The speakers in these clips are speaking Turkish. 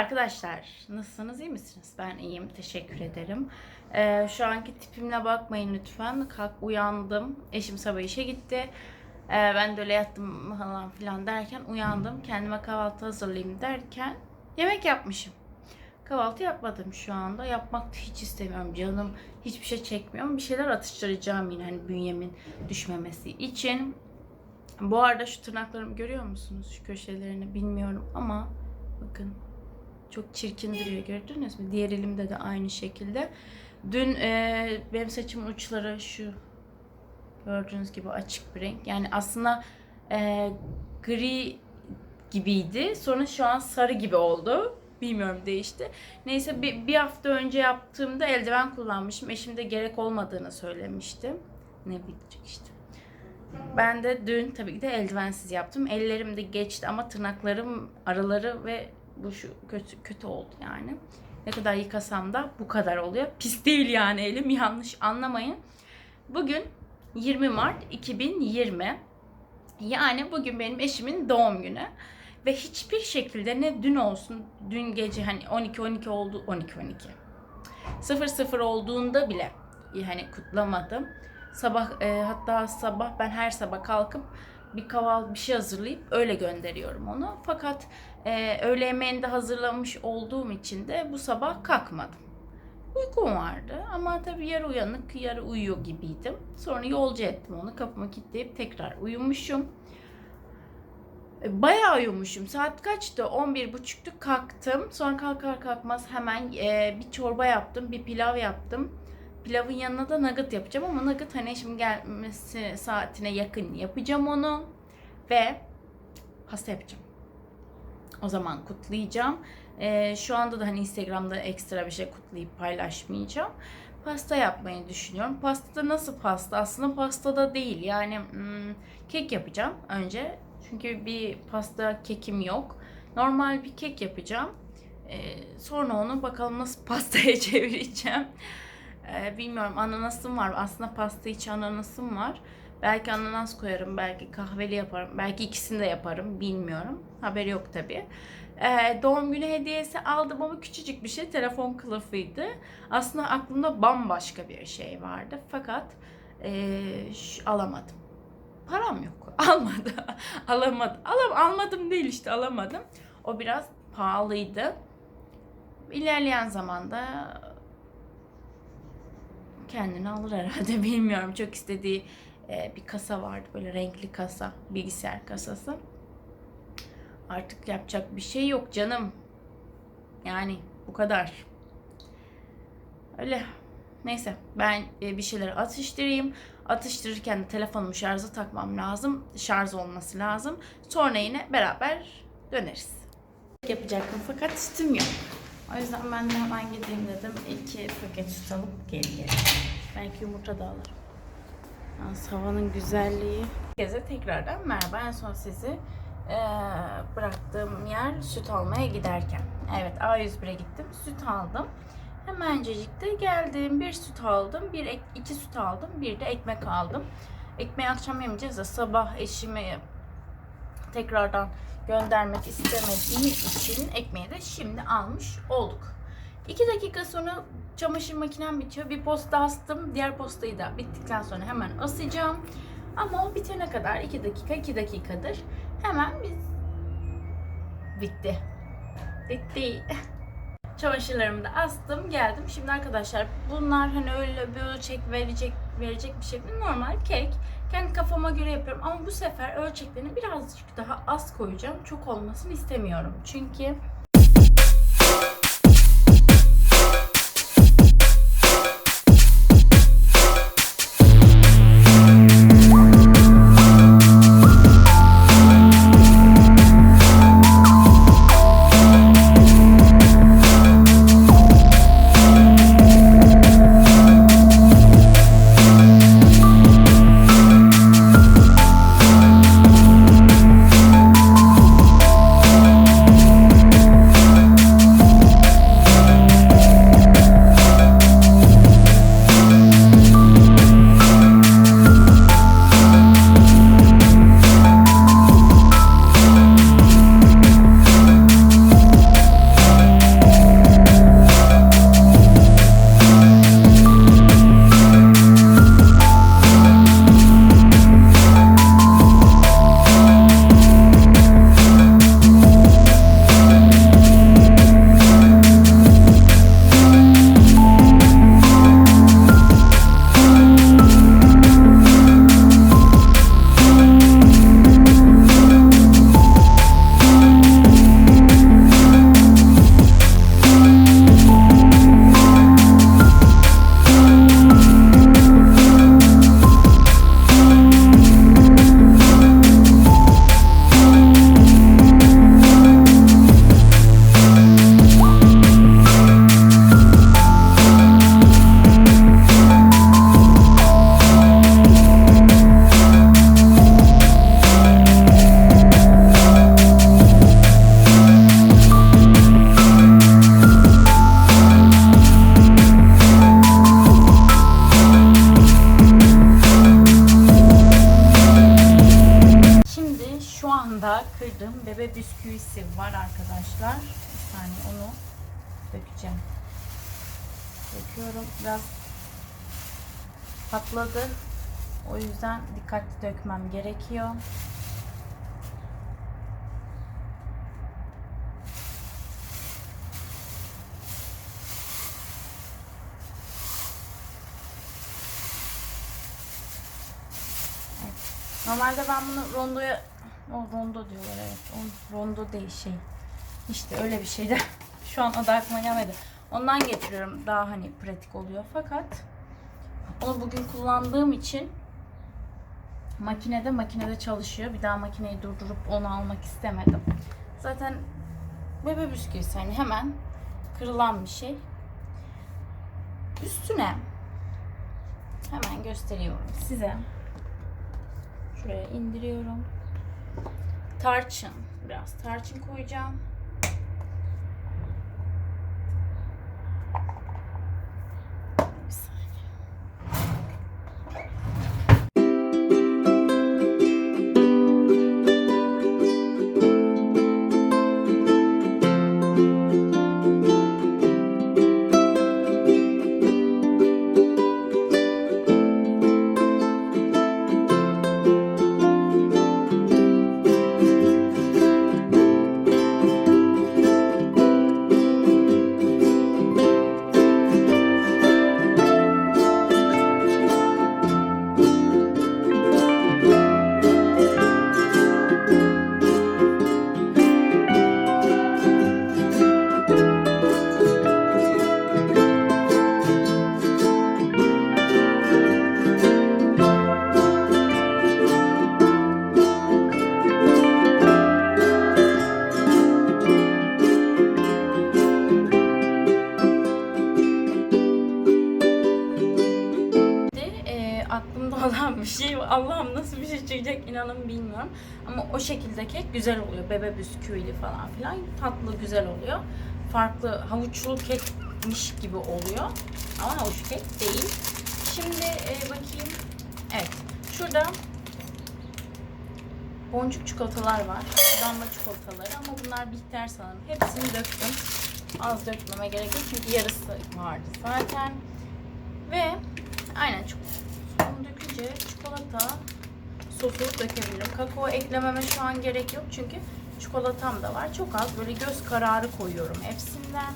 arkadaşlar. Nasılsınız? iyi misiniz? Ben iyiyim. Teşekkür ederim. Ee, şu anki tipimle bakmayın lütfen. Kalk uyandım. Eşim sabah işe gitti. Ee, ben de öyle yattım falan filan derken uyandım. Kendime kahvaltı hazırlayayım derken yemek yapmışım. Kahvaltı yapmadım şu anda. Yapmak da hiç istemiyorum. Canım hiçbir şey çekmiyor. Bir şeyler atıştıracağım yine hani bünyemin düşmemesi için. Bu arada şu tırnaklarımı görüyor musunuz? Şu köşelerini bilmiyorum ama bakın çok çirkin duruyor gördünüz mü? Diğer elimde de aynı şekilde. Dün e, benim saçımın uçları şu gördüğünüz gibi açık bir renk. Yani aslında e, gri gibiydi. Sonra şu an sarı gibi oldu. Bilmiyorum değişti. Neyse bir, bir hafta önce yaptığımda eldiven kullanmışım. Eşim de gerek olmadığını söylemişti. Ne bilecek işte. Ben de dün tabii ki de eldivensiz yaptım. Ellerim de geçti ama tırnaklarım araları ve bu şu kötü kötü oldu yani. Ne kadar yıkasam da bu kadar oluyor. Pis değil yani elim yanlış anlamayın. Bugün 20 Mart 2020. Yani bugün benim eşimin doğum günü. Ve hiçbir şekilde ne dün olsun, dün gece hani 12-12 oldu, 12-12. 00 olduğunda bile hani kutlamadım. Sabah e, hatta sabah ben her sabah kalkıp bir kahvaltı bir şey hazırlayıp öyle gönderiyorum onu. Fakat e, öğle yemeğini de hazırlamış olduğum için de bu sabah kalkmadım. Uykum vardı ama tabii yarı uyanık yarı uyuyor gibiydim. Sonra yolcu ettim onu kapımı kilitleyip tekrar uyumuşum. E, Bayağı uyumuşum. Saat kaçtı? 11.30'tu kalktım. Sonra kalkar kalkmaz hemen e, bir çorba yaptım, bir pilav yaptım. Pilavın yanına da nugget yapacağım ama nugget hani şimdi gelmesi saatine yakın yapacağım onu. Ve pasta yapacağım. O zaman kutlayacağım. Ee, şu anda da hani Instagram'da ekstra bir şey kutlayıp paylaşmayacağım. Pasta yapmayı düşünüyorum. Pasta da nasıl pasta? Aslında pasta da değil. Yani hmm, kek yapacağım önce. Çünkü bir pasta kekim yok. Normal bir kek yapacağım. Ee, sonra onu bakalım nasıl pastaya çevireceğim. Ee, bilmiyorum ananasım var. Aslında pasta içi ananasım var. Belki ananas koyarım, belki kahveli yaparım, belki ikisini de yaparım bilmiyorum. Haberi yok tabi. Ee, doğum günü hediyesi aldım ama küçücük bir şey telefon kılıfıydı. Aslında aklımda bambaşka bir şey vardı fakat ee, alamadım. Param yok. Almadı. alamadım. Alam almadım değil işte alamadım. O biraz pahalıydı. İlerleyen zamanda kendini alır herhalde bilmiyorum. Çok istediği e, bir kasa vardı böyle renkli kasa, bilgisayar kasası. Artık yapacak bir şey yok canım. Yani bu kadar. Öyle. Neyse ben e, bir şeyler atıştırayım. Atıştırırken de telefonumu şarja takmam lazım. Şarj olması lazım. Sonra yine beraber döneriz. Yapacaktım fakat sütüm yok. O yüzden ben de hemen gideyim dedim. İki paket süt alıp geri. Belki yumurta da alırım. Yalnız havanın güzelliği. Herkese tekrardan merhaba. En son sizi eee, bıraktığım yer süt almaya giderken. Evet A101'e gittim. Süt aldım. Hemencecik de geldim. Bir süt aldım. Bir ek, iki süt aldım. Bir de ekmek aldım. Ekmeği akşam yemeyeceğiz de sabah eşime tekrardan göndermek istemediğim için ekmeği de şimdi almış olduk. 2 dakika sonra çamaşır makinem bitiyor. Bir posta astım. Diğer postayı da bittikten sonra hemen asacağım. Ama o bitene kadar 2 dakika 2 dakikadır. Hemen biz bitti. Bitti. Çamaşırlarımı da astım geldim. Şimdi arkadaşlar bunlar hani öyle bir ölçek verecek verecek bir değil. Normal kek. Kendi kafama göre yapıyorum ama bu sefer ölçeklerini birazcık daha az koyacağım. Çok olmasını istemiyorum. Çünkü gerekiyor. Normalde ben bunu rondoya o rondo diyorlar evet. O rondo değil şey. İşte öyle bir şeydi. Şu an adı aklıma gelmedi. Ondan getiriyorum. Daha hani pratik oluyor. Fakat onu bugün kullandığım için makinede makinede çalışıyor. Bir daha makineyi durdurup onu almak istemedim. Zaten bebe bisküvisi hani hemen kırılan bir şey. Üstüne hemen gösteriyorum size. Şuraya indiriyorum. Tarçın. Biraz tarçın koyacağım. Şekilde kek güzel oluyor. Bebe bisküvili falan filan. Tatlı güzel oluyor. Farklı havuçlu kekmiş gibi oluyor. Ama havuç kek değil. Şimdi e, bakayım. Evet. Şurada boncuk çikolatalar var. Damla çikolataları ama bunlar bitter sanırım. Hepsini döktüm. Az dökmeme gerek yok çünkü yarısı vardı zaten. Ve aynen çikolata sosu dökebilirim. Kakao eklememe şu an gerek yok çünkü çikolatam da var. Çok az böyle göz kararı koyuyorum hepsinden.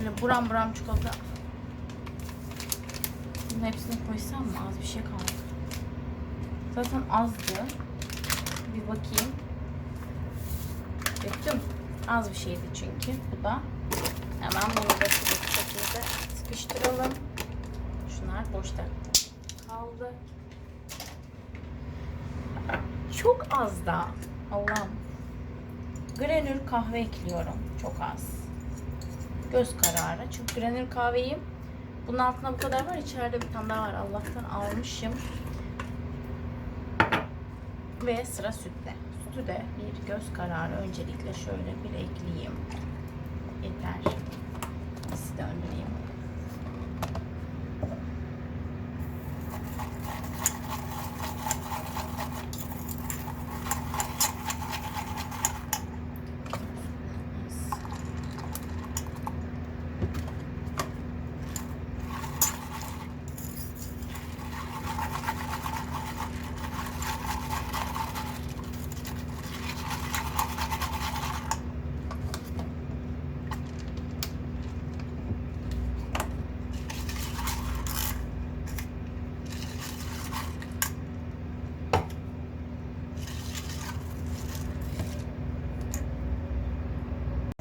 Böyle buram buram çikolata. Bunun hepsini koysam mı? Az bir şey kaldı. Zaten azdı. Bir bakayım. Döktüm. Az bir şeydi çünkü bu da. Hemen bunu da şekilde sıkıştıralım. Şunlar boşta kaldı. Çok az da. Allah'ım. Granül kahve ekliyorum. Çok az. Göz kararı. Çünkü granül kahveyi bunun altında bu kadar var. İçeride bir tane daha var. Allah'tan almışım. Ve sıra sütte. Sütü de bir göz kararı. Öncelikle şöyle bir ekleyeyim. Yeter. Nasıl döndüreyim?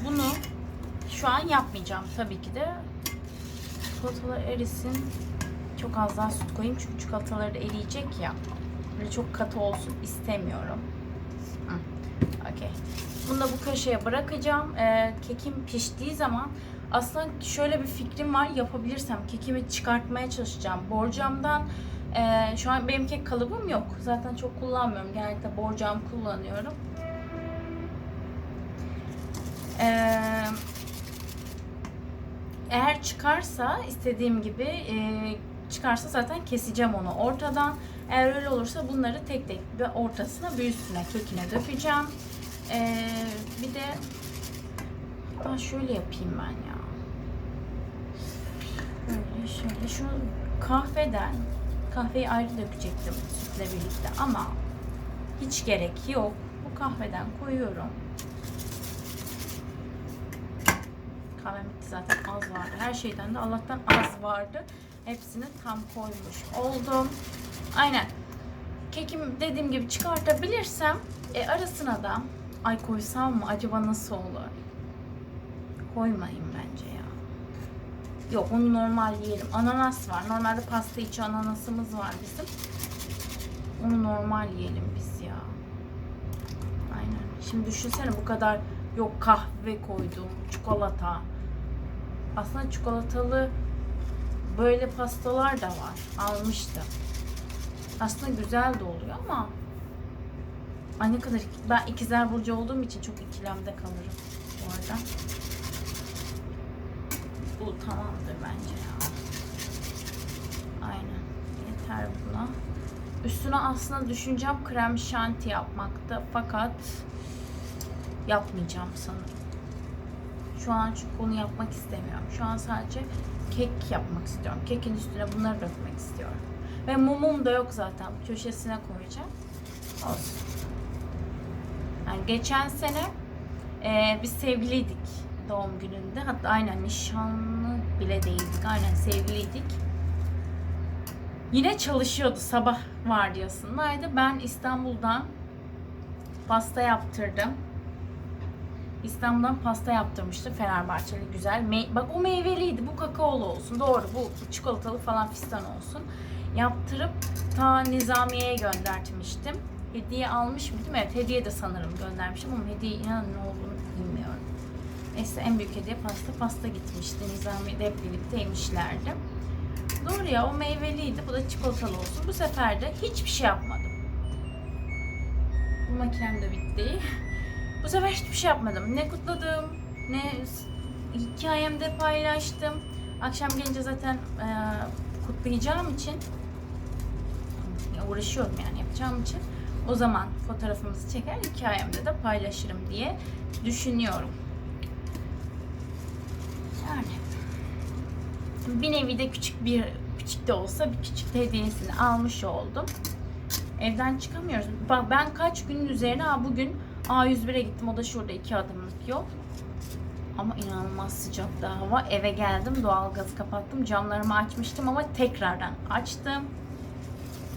Bunu şu an yapmayacağım tabii ki de. Çikolatalar erisin. Çok az daha süt koyayım çünkü çikolataları da eriyecek ya. Böyle çok katı olsun istemiyorum. Okey. Bunu da bu köşeye bırakacağım. Ee, kekim piştiği zaman aslında şöyle bir fikrim var. Yapabilirsem kekimi çıkartmaya çalışacağım. Borcamdan e, şu an benim kek kalıbım yok. Zaten çok kullanmıyorum. Genellikle borcam kullanıyorum. Ee, eğer çıkarsa istediğim gibi e, çıkarsa zaten keseceğim onu ortadan. Eğer öyle olursa bunları tek tek ve ortasına bir üstüne kekine dökeceğim. Ee, bir de ben şöyle yapayım ben ya. Böyle şöyle şu kahveden kahveyi ayrı dökecektim sütle birlikte ama hiç gerek yok. Bu kahveden koyuyorum. Kahvem bitti zaten az vardı. Her şeyden de Allah'tan az vardı. Hepsini tam koymuş oldum. Aynen. Kekim dediğim gibi çıkartabilirsem e, arasına da ay koysam mı acaba nasıl olur? Koymayayım bence ya. Yok onu normal yiyelim. Ananas var. Normalde pasta içi ananasımız var bizim. Onu normal yiyelim biz ya. Aynen. Şimdi düşünsene bu kadar yok kahve koydum, çikolata. Aslında çikolatalı böyle pastalar da var. Almıştım. Aslında güzel de oluyor ama Ay ne kadar ben ikizler burcu olduğum için çok ikilemde kalırım bu arada. Bu tamamdır bence ya. Aynen. Yeter buna. Üstüne aslında düşüneceğim krem şanti yapmakta fakat yapmayacağım sanırım. Şu an çünkü onu yapmak istemiyorum. Şu an sadece kek yapmak istiyorum. Kekin üstüne bunları dökmek istiyorum. Ve mumum da yok zaten. Köşesine koyacağım. Olsun. Yani geçen sene e, biz sevgiliydik doğum gününde. Hatta aynen nişanlı bile değildik. Aynen sevgiliydik. Yine çalışıyordu sabah vardiyasındaydı. Ben İstanbul'dan pasta yaptırdım. İstanbul'dan pasta yaptırmıştı Fenerbahçeli güzel. Me- Bak o meyveliydi. Bu kakaolu olsun. Doğru bu çikolatalı falan fistan olsun. Yaptırıp ta Nizamiye'ye göndertmiştim. Hediye almış mıydım? Evet hediye de sanırım göndermişim ama hediye inanın ne olduğunu bilmiyorum. Neyse en büyük hediye pasta. Pasta gitmişti. Nizamiye'de hep birlikte yemişlerdi. Doğru ya o meyveliydi. Bu da çikolatalı olsun. Bu sefer de hiçbir şey yapmadım. Bu makinem de bitti. Bu sefer hiçbir şey yapmadım. Ne kutladım, ne hikayemde paylaştım. Akşam gelince zaten e, kutlayacağım için uğraşıyorum yani yapacağım için. O zaman fotoğrafımızı çeker hikayemde de paylaşırım diye düşünüyorum. Yani bir nevi de küçük bir küçük de olsa bir küçük hediyesini almış oldum. Evden çıkamıyoruz. Bak ben kaç günün üzerine bugün A101'e gittim. O da şurada iki adımlık yol. Ama inanılmaz sıcaktı hava. Eve geldim. Doğalgazı kapattım. Camlarımı açmıştım ama tekrardan açtım.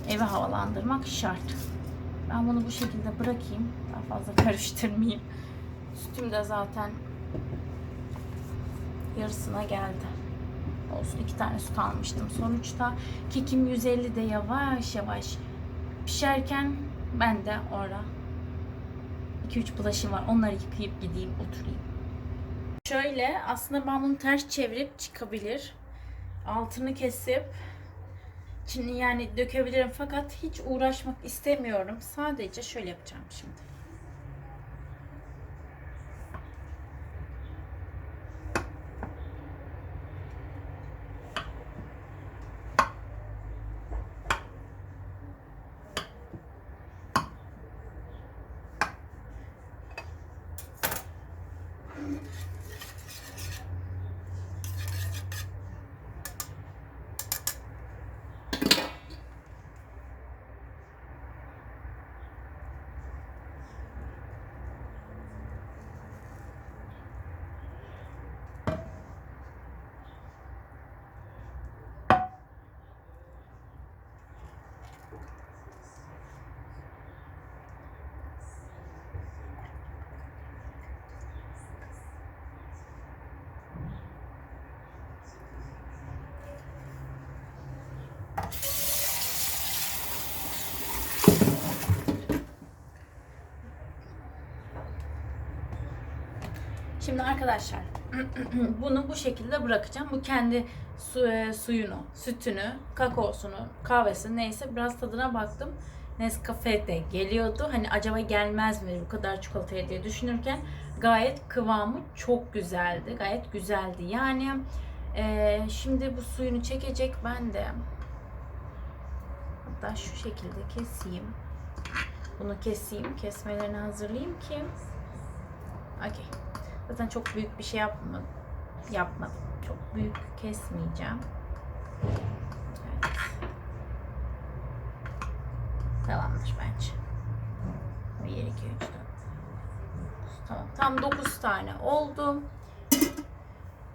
Evi havalandırmak şart. Ben bunu bu şekilde bırakayım. Daha fazla karıştırmayayım. Sütüm de zaten yarısına geldi. Olsun iki tane süt almıştım. Sonuçta kekim 150 de yavaş yavaş pişerken ben de orada 2-3 bulaşım var. Onları yıkayıp gideyim oturayım. Şöyle aslında ben bunu ters çevirip çıkabilir. Altını kesip Şimdi yani dökebilirim fakat hiç uğraşmak istemiyorum. Sadece şöyle yapacağım şimdi. Şimdi arkadaşlar bunu bu şekilde bırakacağım. Bu kendi su, e, suyunu, sütünü, kakaosunu, kahvesini neyse biraz tadına baktım. Nescafe de geliyordu. Hani acaba gelmez mi bu kadar çikolataya diye düşünürken gayet kıvamı çok güzeldi. Gayet güzeldi. Yani e, şimdi bu suyunu çekecek. Ben de hatta şu şekilde keseyim. Bunu keseyim. Kesmelerini hazırlayayım ki Okey. Zaten çok büyük bir şey yapmadım. Yapmadım. Çok büyük kesmeyeceğim. Evet. Tamamdır bence. 1, 2, 3, 4. Tamam. Tam 9 tane oldu.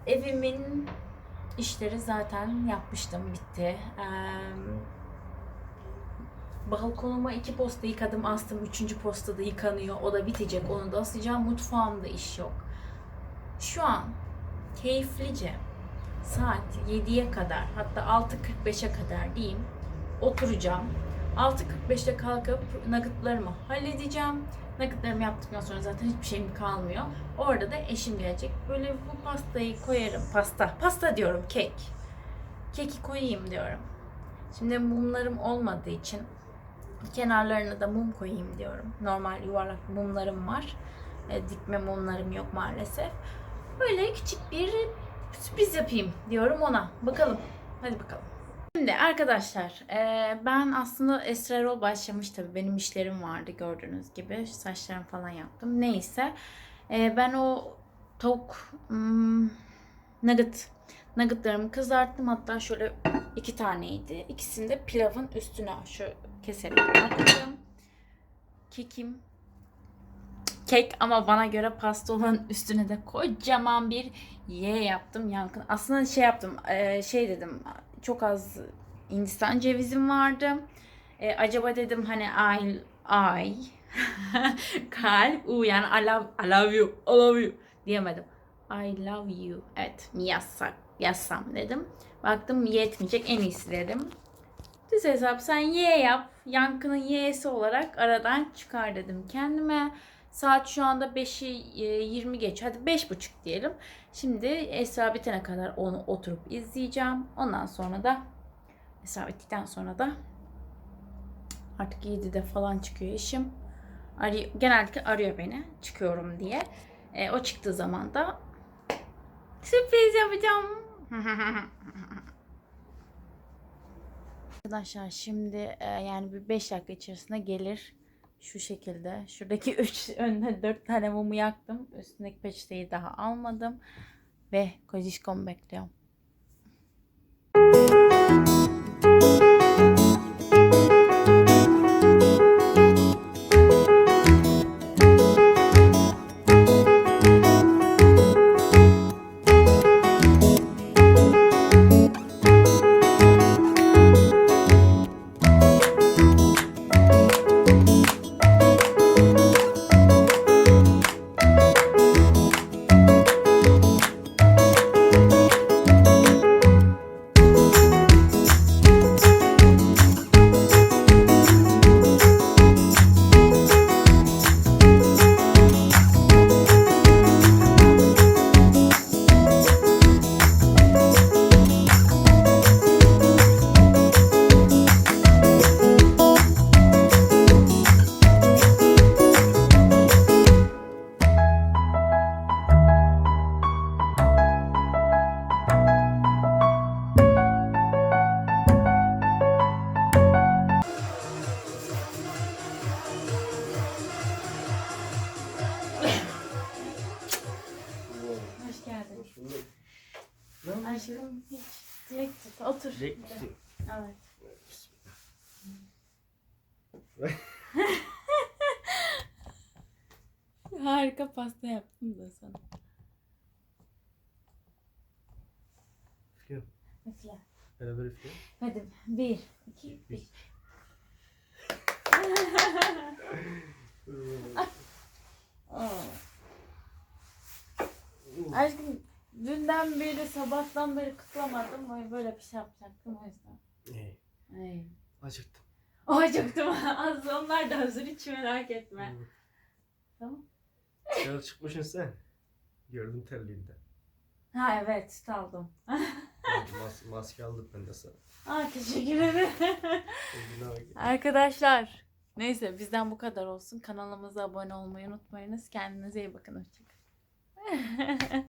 Evimin işleri zaten yapmıştım. Bitti. Ee, balkonuma iki posta yıkadım astım. Üçüncü postada yıkanıyor. O da bitecek. Onu da asacağım. Mutfağımda iş yok. Şu an keyiflice saat 7'ye kadar hatta 6.45'e kadar diyeyim oturacağım. 6.45'te kalkıp nuggetlarımı halledeceğim. Nuggetlarımı yaptıktan sonra zaten hiçbir şeyim kalmıyor. Orada da eşim gelecek. Böyle bu pastayı koyarım. Pasta. Pasta diyorum. Kek. Keki koyayım diyorum. Şimdi mumlarım olmadığı için kenarlarına da mum koyayım diyorum. Normal yuvarlak mumlarım var. E, dikme mumlarım yok maalesef. Böyle küçük bir sürpriz yapayım diyorum ona. Bakalım. Hadi bakalım. Şimdi arkadaşlar e, ben aslında esrarol başlamış tabii. Benim işlerim vardı gördüğünüz gibi. Saçlarım falan yaptım. Neyse. E, ben o tavuk hmm, nugget nuggetlarımı kızarttım. Hatta şöyle iki taneydi. İkisini de pilavın üstüne şu keserek attım kekim kek ama bana göre pasta olan üstüne de kocaman bir Y yaptım yankın. Aslında şey yaptım e, şey dedim çok az Hindistan cevizim vardı. E, acaba dedim hani I, I kalp U yani I love, I love you, I love you diyemedim. I love you. Evet mi yazsak, yazsam dedim. Baktım yetmeyecek en iyisi dedim. Düz hesap sen Y yap. Yankının Y'si olarak aradan çıkar dedim kendime. Saat şu anda 5'i e, 20 geç. Hadi 5.30 diyelim. Şimdi Esra bitene kadar onu oturup izleyeceğim. Ondan sonra da Esra bittikten sonra da artık 7'de falan çıkıyor eşim. Arıyor, genellikle arıyor beni çıkıyorum diye. E, o çıktığı zaman da sürpriz yapacağım. Arkadaşlar şimdi e, yani bir 5 dakika içerisinde gelir şu şekilde. Şuradaki 3 önüne 4 tane mumu yaktım. Üstündeki peçeteyi daha almadım. Ve kocişkomu bekliyorum. Beraber üflüyor. Hadi bir, iki. Aa. Aşkım dünden beri sabahtan beri kutlamadım. Böyle- Böyle bir şey yapacaktım o yüzden. İyi. Ay. Acıktım. Acıktım. Az onlar da hazır hiç merak etme. Tamam. Dışarı çıkmışsın sen. Gördüm terliğinden. Ha evet süt aldım. Mas maske aldık ben de sana. Aa teşekkür ederim. Arkadaşlar neyse bizden bu kadar olsun. Kanalımıza abone olmayı unutmayınız. Kendinize iyi bakın. Hoşçakalın.